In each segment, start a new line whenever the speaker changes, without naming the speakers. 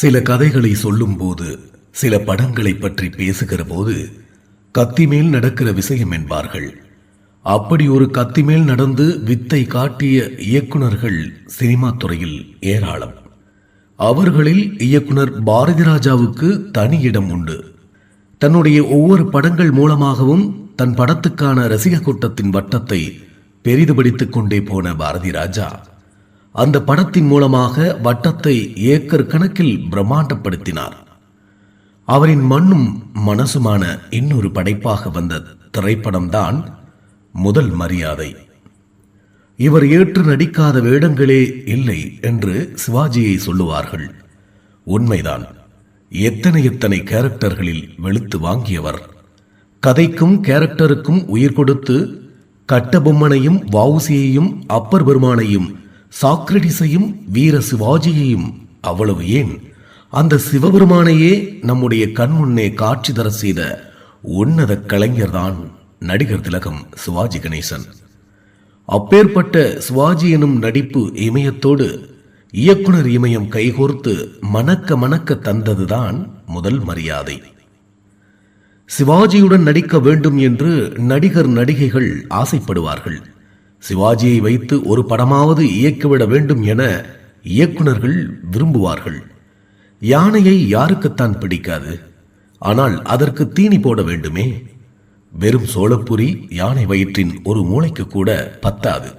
சில கதைகளை சொல்லும்போது சில படங்களை பற்றி பேசுகிற போது கத்தி மேல் நடக்கிற விஷயம் என்பார்கள். அப்படி ஒரு கத்தி மேல் நடந்து வித்தை காட்டிய இயக்குனர்கள் சினிமா துறையில் ஏராளம். அவர்களில் இயக்குனர் பாரதி ராஜாவுக்கு தனி இடம் உண்டு. தன்னுடைய ஒவ்வொரு படங்கள் மூலமாகவும் தன் படத்துக்கான ரசிக கூட்டத்தின் வட்டத்தை பெரிதுபடுத்திக் கொண்டே போன பாரதி ராஜா அந்த படத்தின் மூலமாக வட்டத்தை ஏக்கர் கணக்கில் பிரம்மாண்டப்படுத்தினார். அவரின் மண்ணும் மனசுமான இன்னொரு படைப்பாக வந்த திரைப்படம்தான் முதல் மரியாதை. இவர் ஏற்று நடிக்காத வேடங்களே இல்லை என்று சிவாஜியை சொல்லுவார்கள். உண்மைதான். எத்தனை எத்தனை கேரக்டர்களில் வெளுத்து வாங்கியவர். கதைக்கும் கேரக்டருக்கும் உயிர் கொடுத்து கட்டபொம்மனையும் வவுசியையும் அப்பர் பெருமானையும் சாக்ரடிஸையும் வீர சிவாஜியையும் அவ்வளவு ஏன்? அந்த சிவபெருமானையே நம்முடைய கண் முன்னே காட்சி தர செய்த உன்னத கலைஞர்தான் நடிகர் திலகம் சிவாஜி கணேசன். அப்பேற்பட்ட சிவாஜி எனும் நடிப்பு இமயத்தோடு இயக்குனர் இமயம் கைகோர்த்து மணக்க மணக்க தந்ததுதான் முதல் மரியாதை. சிவாஜியுடன் நடிக்க வேண்டும் என்று நடிகர் நடிகைகள் ஆசைப்படுவார்கள். சிவாஜியை வைத்து ஒரு படமாவது இயக்கிவிட வேண்டும் என இயக்குனர்கள் விரும்புவார்கள். யானையை யாருக்குத்தான் பிடிக்காது? ஆனால் அதற்கு தீனி போட வேண்டுமே? வெறும் சோளப்புரி யானை வயிற்றின் ஒரு மூளைக்கு கூட பத்தாது.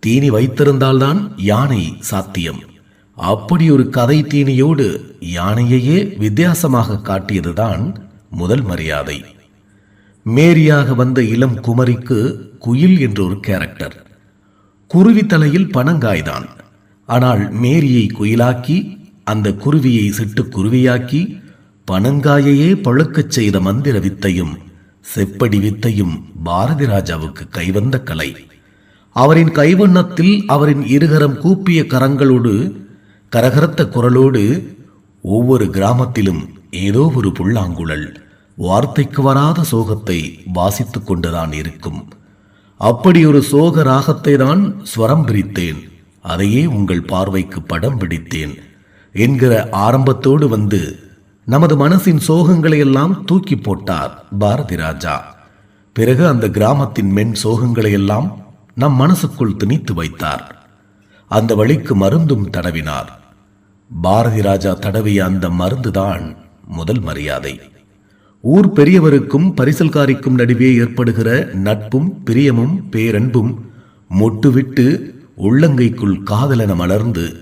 தீனி வைத்திருந்தால்தான் யானை சாத்தியம். அப்படி ஒரு கதை தீனியோடு யானையையே வித்தியாசமாக காட்டியதுதான் முதல் மரியாதை. மேரியாக வந்த இளம் குமரிக்கு குயில் என்ற ஒரு கேரக்டர். குருவி தலையில் பனங்காய்தான். ஆனால் மேரியை குயிலாக்கி அந்த குருவியை சிட்டு குருவியாக்கி பனங்காயையே பழுக்கச் செய்த மந்திர வித்தையும் செப்படி வித்தையும் பாரதி ராஜாவுக்கு கைவந்த கலை. அவரின் கைவண்ணத்தில் அவரின் இருகரம் கூப்பிய கரங்களோடு கரகரத்த குரலோடு ஒவ்வொரு கிராமத்திலும் ஏதோ ஒரு புல்லாங்குழல். வார்த்தைக்கு வராத சோகத்தை வாசித்து கொண்டுதான் இருக்கும். அப்படி ஒரு சோக ராகத்தை தான் ஸ்வரம் பிரித்தேன். அதையே உங்கள் பார்வைக்கு படம் பிடித்தேன். என்கிற ஆரம்பத்தோடு வந்து நமது மனசின் சோகங்களை எல்லாம் தூக்கி போட்டார் பாரதி ராஜா. பிறகு அந்த கிராமத்தின் மென் சோகங்களை எல்லாம் நம் மனசுக்குள் திணித்து வைத்தார். அந்த வழிக்கு மருந்தும் தடவினார். பாரதி ராஜா தடவிய அந்த மருந்துதான் முதல் மரியாதை. ஊர் பெரியவருக்கும் பரிசல்காரிக்கும் நடுவே ஏற்படுகிற நட்பும் பிரியமும் பேரன்பும் மொட்டுவிட்டு உள்ளங்கைக்குள் காதலென மலர்ந்து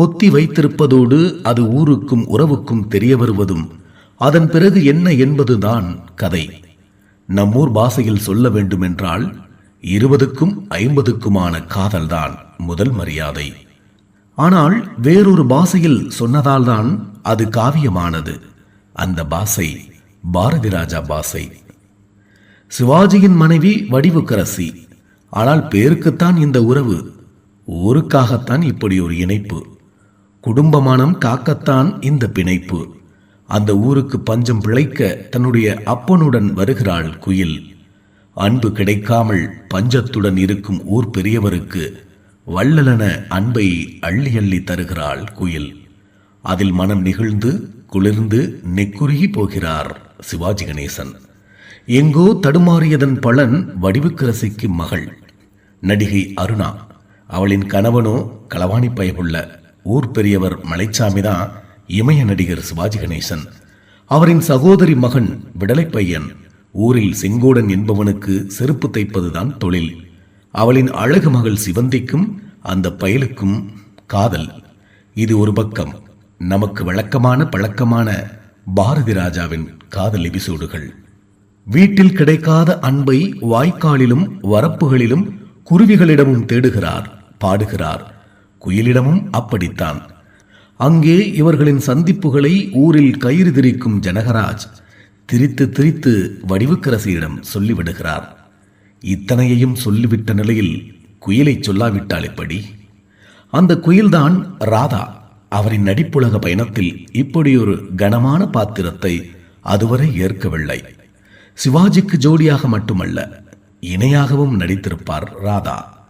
பொத்தி வைத்திருப்பதோடு அது ஊருக்கும் உறவுக்கும் தெரிய வருவதும் அதன் பிறகு என்ன என்பதுதான் கதை. நம்மூர் பாஷையில் சொல்ல வேண்டுமென்றால் இருபதுக்கும் ஐம்பதுக்குமான காதல்தான் முதல் மரியாதை. ஆனால் வேறொரு பாஷையில் சொன்னதால்தான் அது காவியமானது. அந்த பாஷை பாரதி ராஜா பாசை சிவாஜியின் மனைவி வடிவுக்கரசி. ஆனால் பேருக்குத்தான் இந்த உறவு. ஊருக்காகத்தான் இப்படி ஒரு இணைப்பு. குடும்பமானம் காக்கத்தான் இந்த பிணைப்பு. அந்த ஊருக்கு பஞ்சம் பிழைக்க தன்னுடைய அப்பனுடன் வருகிறாள் குயில். அன்பு கிடைக்காமல் பஞ்சத்துடன் இருக்கும் ஊர் பெரியவருக்கு வள்ளலன அன்பை அள்ளி அள்ளி தருகிறாள் குயில். அதில் மனம் நிகழ்ந்து குளிர்ந்து நெக்குருகி போகிறார். சிவாஜி கணேசன். எங்கோ தடுமாறியதன் பலன் வடிவுக்கரசிக்கு மகள். நடிகை அருணா. அவளின் கணவனோ களவாணி பயவுள்ள ஊர் பெரியவர் மலைச்சாமி தான் இமய நடிகர் சிவாஜி கணேசன். அவரின் சகோதரி மகன் விடலை பையன் ஊரில் செங்கோடன் என்பவனுக்கு செருப்பு தைப்பதுதான் தொழில். அவளின் அழகு மகள் சிவந்திக்கும் அந்த பயலுக்கும் காதல். இது ஒரு பக்கம். நமக்கு வழக்கமான பழக்கமான பாரதி ராஜாவின் காதல் எபிசோடுகள். வீட்டில் கிடைக்காத அன்பை வாய்க்காலிலும் வரப்புகளிலும் குருவிகளிடமும் தேடுகிறார் பாடுகிறார். குயிலிடமும் அப்படித்தான். அங்கே இவர்களின் சந்திப்புகளை ஊரில் கயிறு திரிக்கும் ஜனகராஜ் திரித்து திரித்து வடிவுக்கரசியிடம் சொல்லிவிடுகிறார். இத்தனையையும் சொல்லிவிட்ட நிலையில் குயிலை சொல்லாவிட்டால் எப்படி? அந்த குயில்தான் ராதா. அவரின் நடிப்புலக பயணத்தில் இப்படி ஒரு கனமான பாத்திரத்தை அதுவரை ஏற்கவில்லை. சிவாஜிக்கு ஜோடியாக மட்டுமல்ல இணையாகவும் நடித்திருப்பார் ராதா.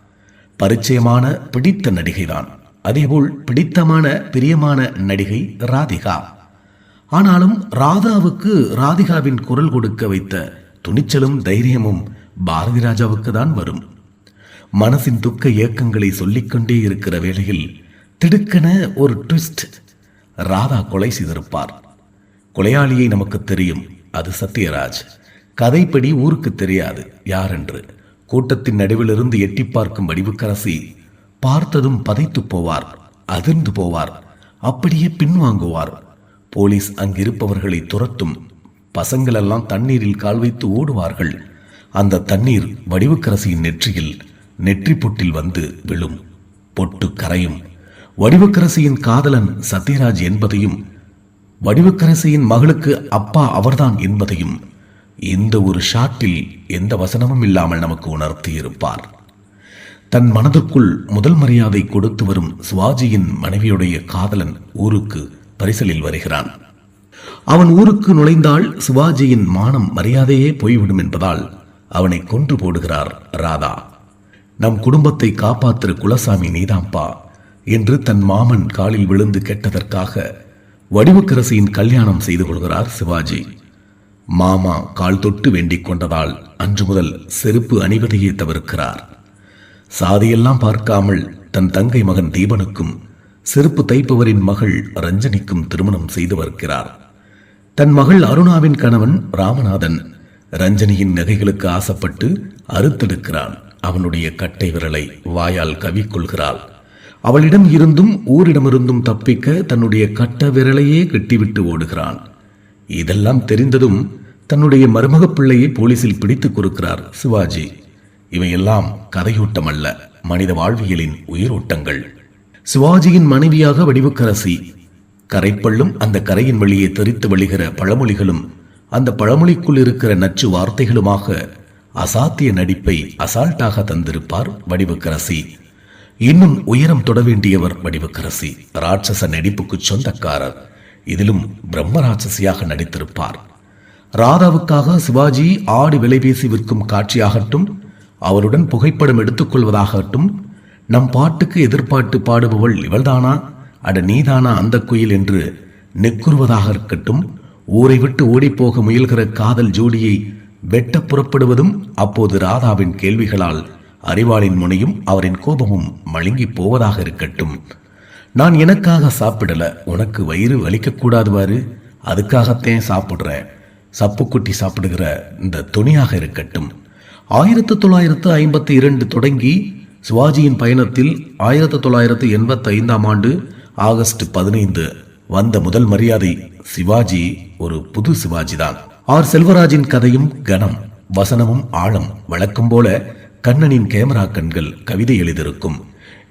பரிச்சயமான பிடித்த நடிகைதான். அதேபோல் பிடித்தமான பிரியமான நடிகை ராதிகா. ஆனாலும் ராதாவுக்கு ராதிகாவின் குரல் கொடுக்க வைத்த துணிச்சலும் தைரியமும் பாரதி ராஜாவுக்கு தான் வரும். மனசின் துக்க ஏக்கங்களை சொல்லிக்கொண்டே இருக்கிற வேளையில் திடுக்கென ஒரு ட்விஸ்ட் ராதா கொலை செய்திருப்பார். கொலையாளியை நமக்கு தெரியும். அது சத்யராஜ். கதைப்படி ஊருக்கு தெரியாது. யார் என்று கூட்டத்தின் நடுவிலிருந்து எட்டி பார்க்கும் வடிவுக்கரசி. பார்த்ததும் பதைத்து போவார். அதிர்ந்து போவார். அப்படியே பின்வாங்குவார். போலீஸ் அங்கிருப்பவர்களை துரத்தும். பசங்களெல்லாம் தண்ணீரில் கால் வைத்து ஓடுவார்கள். அந்த தண்ணீர் வடிவுக்கரசியின் நெற்றியில் நெற்றி பொட்டில் வந்து விழும். பொட்டு கரையும். வடிவக்கரசியின் காதலன் சத்யராஜ் என்பதையும் வடிவக்கரசியின் மகளுக்கு அப்பா அவர்தான் என்பதையும் இந்த ஒரு ஷாட்டில் எந்த வசனமும் இல்லாமல் நமக்கு உணர்த்தியிருப்பார். தன் மனதுக்குள் முதல் மரியாதை கொடுத்து வரும் சிவாஜியின் மனைவியுடைய காதலன் ஊருக்கு பரிசலில் வருகிறான். அவன் ஊருக்கு நுழைந்தால் சிவாஜியின் மானம் மரியாதையே போய்விடும் என்பதால் அவனை கொன்று போடுகிறார் ராதா. நம் குடும்பத்தை காப்பாற்று குலசாமி நீதாம்பா. என்று தன் மாமன் காலில் விழுந்து கெட்டதற்காக வடிவுக்கரசியின் கல்யாணம் செய்து கொள்கிறார் சிவாஜி. மாமா கால் தொட்டு வேண்டிக் கொண்டதால் அன்று முதல் செருப்பு அணிவதையே தவிர்க்கிறார். சாதியெல்லாம் பார்க்காமல் தன் தங்கை மகன் தீபனுக்கும் செருப்பு தைப்பவரின் மகள் ரஞ்சனிக்கும் திருமணம் செய்து வருகிறார். தன் மகள் அருணாவின் கணவன் ராமநாதன் ரஞ்சனியின் நகைகளுக்கு ஆசைப்பட்டு அறுத்தெடுக்கிறான். அவனுடைய கட்டை விரலை வாயால் கவிக்கொள்கிறாள். அவளிடம் இருந்தும் ஊரிடமிருந்தும் தப்பிக்க தன்னுடைய கட்ட விரலையே கட்டிவிட்டு ஓடுகிறான். இதெல்லாம் தெரிந்ததும் தன்னுடைய மருமகப் பிள்ளையை போலீசில் பிடித்துக் கொடுக்கிறார் சிவாஜி. இவையெல்லாம் கதையூட்டம் அல்ல மனித வாழ்வியலின் உயிரோட்டங்கள். சிவாஜியின் மனைவியாக வடிவுக்கரசி. கரைப்பள்ளும் அந்த கரையின் வழியே தெரித்து வழிகிற பழமொழிகளும் அந்த பழமொழிக்குள் இருக்கிற நச்சு வார்த்தைகளுமாக அசாத்திய நடிப்பை அசால்ட்டாக தந்திருப்பார் வடிவுக்கரசி. இன்னும் உயரம் தொட வேண்டியவர் வடிவுக்கரசி ராட்சச நடிப்புக்கு சொந்தக்காரர். இதிலும் பிரம்ம ராட்சசியாக நடித்திருப்பார். ராதாவுக்காக சிவாஜி ஆடு விலை பேசி விற்கும் காட்சியாகட்டும் அவருடன் புகைப்படம் எடுத்துக்கொள்வதாகட்டும் நம் பாட்டுக்கு எதிர்பாட்டு பாடுபவள் இவள்தானா? அட நீதானா அந்த குயில் என்று நெக்குறுவதாக இருக்கட்டும் ஊரை விட்டு ஓடிப்போக முயல்கிற காதல் ஜோடியை வெட்ட புறப்படுவதும் அப்போது ராதாவின் கேள்விகளால் அறிவாளின் முனையும் அவரின் கோபமும் மழுங்கி போவதாக இருக்கட்டும். நான் எனக்காக சாப்பிடல உனக்கு வயிறு வலிக்கக்கூடாது கூடாதுவாரு அதுக்காகத்தான் சாப்பிட்ற சப்புக்குட்டி சாப்பிடுகிற இந்த துணியாக இருக்கட்டும். ஆயிரத்து தொள்ளாயிரத்து ஐம்பத்தி இரண்டு தொடங்கி சிவாஜியின் பயணத்தில் ஆயிரத்து தொள்ளாயிரத்து எண்பத்தி ஐந்தாம் ஆண்டு ஆகஸ்ட் பதினைந்து வந்த முதல் மரியாதை சிவாஜி ஒரு புது சிவாஜி தான். ஆர் செல்வராஜின் கதையும் கனம் வசனமும் ஆழம் வழக்கம் போல கண்ணனின் கேமரா கண்கள் கவிதை எழுதியிருக்கும்.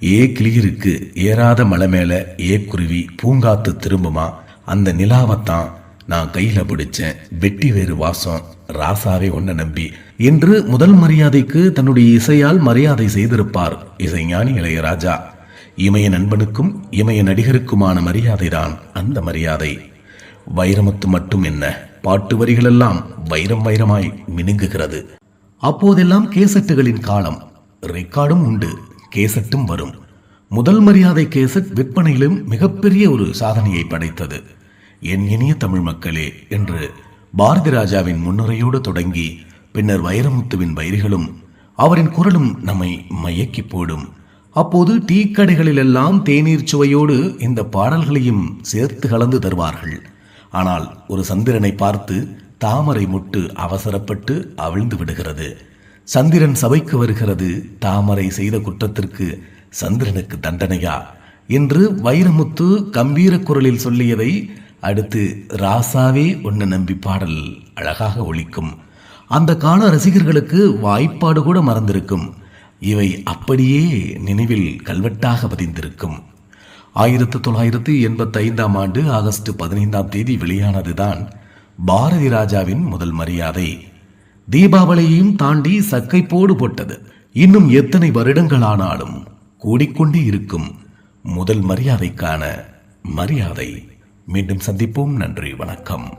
ஏ கிளியிருக்கு ஏறாத மலை மேல ஏ குருவி பூங்காத்து திரும்புமா? அந்த நிலாவைத்தான் நான் கையில பிடிச்சேன். வெட்டி வேறு வாசம். ராசாவே ஒன்ன நம்பி. என்று முதல் மரியாதைக்கு தன்னுடைய இசையால் மரியாதை செய்திருப்பார் இசைஞானி இளையராஜா இமய நண்பனுக்கும் இமய நடிகருக்குமான மரியாதைதான் அந்த மரியாதை. வைரமுத்து மட்டும் என்ன? பாட்டு வரிகளெல்லாம் வைரம் வைரமாய் மினுங்குகிறது. அப்போதெல்லாம் கேசட்டுகளின் காலம். ரெக்கார்டும் உண்டு கேசட்டும் வரும். முதல் மரியாதை கேசட் விற்பனையிலும் மிகப்பெரிய ஒரு சாதனையை படைத்தது. என் இனிய தமிழ் மக்களே என்று பாரதி ராஜாவின் முன்னுரையோடு தொடங்கி பின்னர் வைரமுத்துவின் வயிறுகளும் அவரின் குரலும் நம்மை மயக்கி போடும். அப்போது டீ கடைகளிலெல்லாம் தேநீர் சுவையோடு இந்த பாடல்களையும் சேர்த்து கலந்து தருவார்கள். ஆனால் ஒரு சந்திரனை பார்த்து தாமரை முட்டு அவசரப்பட்டு அவிழ்ந்து விடுகிறது. சந்திரன் சபைக்கு வருகிறது தாமரை செய்த குற்றத்திற்கு சந்திரனுக்கு தண்டனையா? என்று வைரமுத்து கம்பீர குரலில் சொல்லியதை அடுத்து ராசாவே ஒன்று நம்பி பாடல் அழகாக ஒழிக்கும் அந்த கால ரசிகர்களுக்கு வாய்ப்பாடு கூட மறந்திருக்கும். இவை அப்படியே நினைவில் கல்வெட்டாக பதிந்திருக்கும். ஆயிரத்து தொள்ளாயிரத்து எண்பத்தைந்தாம் ஆண்டு ஆகஸ்ட் பதினைந்தாம் தேதி வெளியானதுதான் பாரதி ராஜாவின் முதல் மரியாதை. தீபாவளியையும் தாண்டி சக்கை போடு போட்டது. இன்னும் எத்தனை வருடங்களானாலும் கூடிக்கொண்டே இருக்கும் முதல் மரியாதைக்கான மரியாதை. மீண்டும் சந்திப்போம். நன்றி வணக்கம்.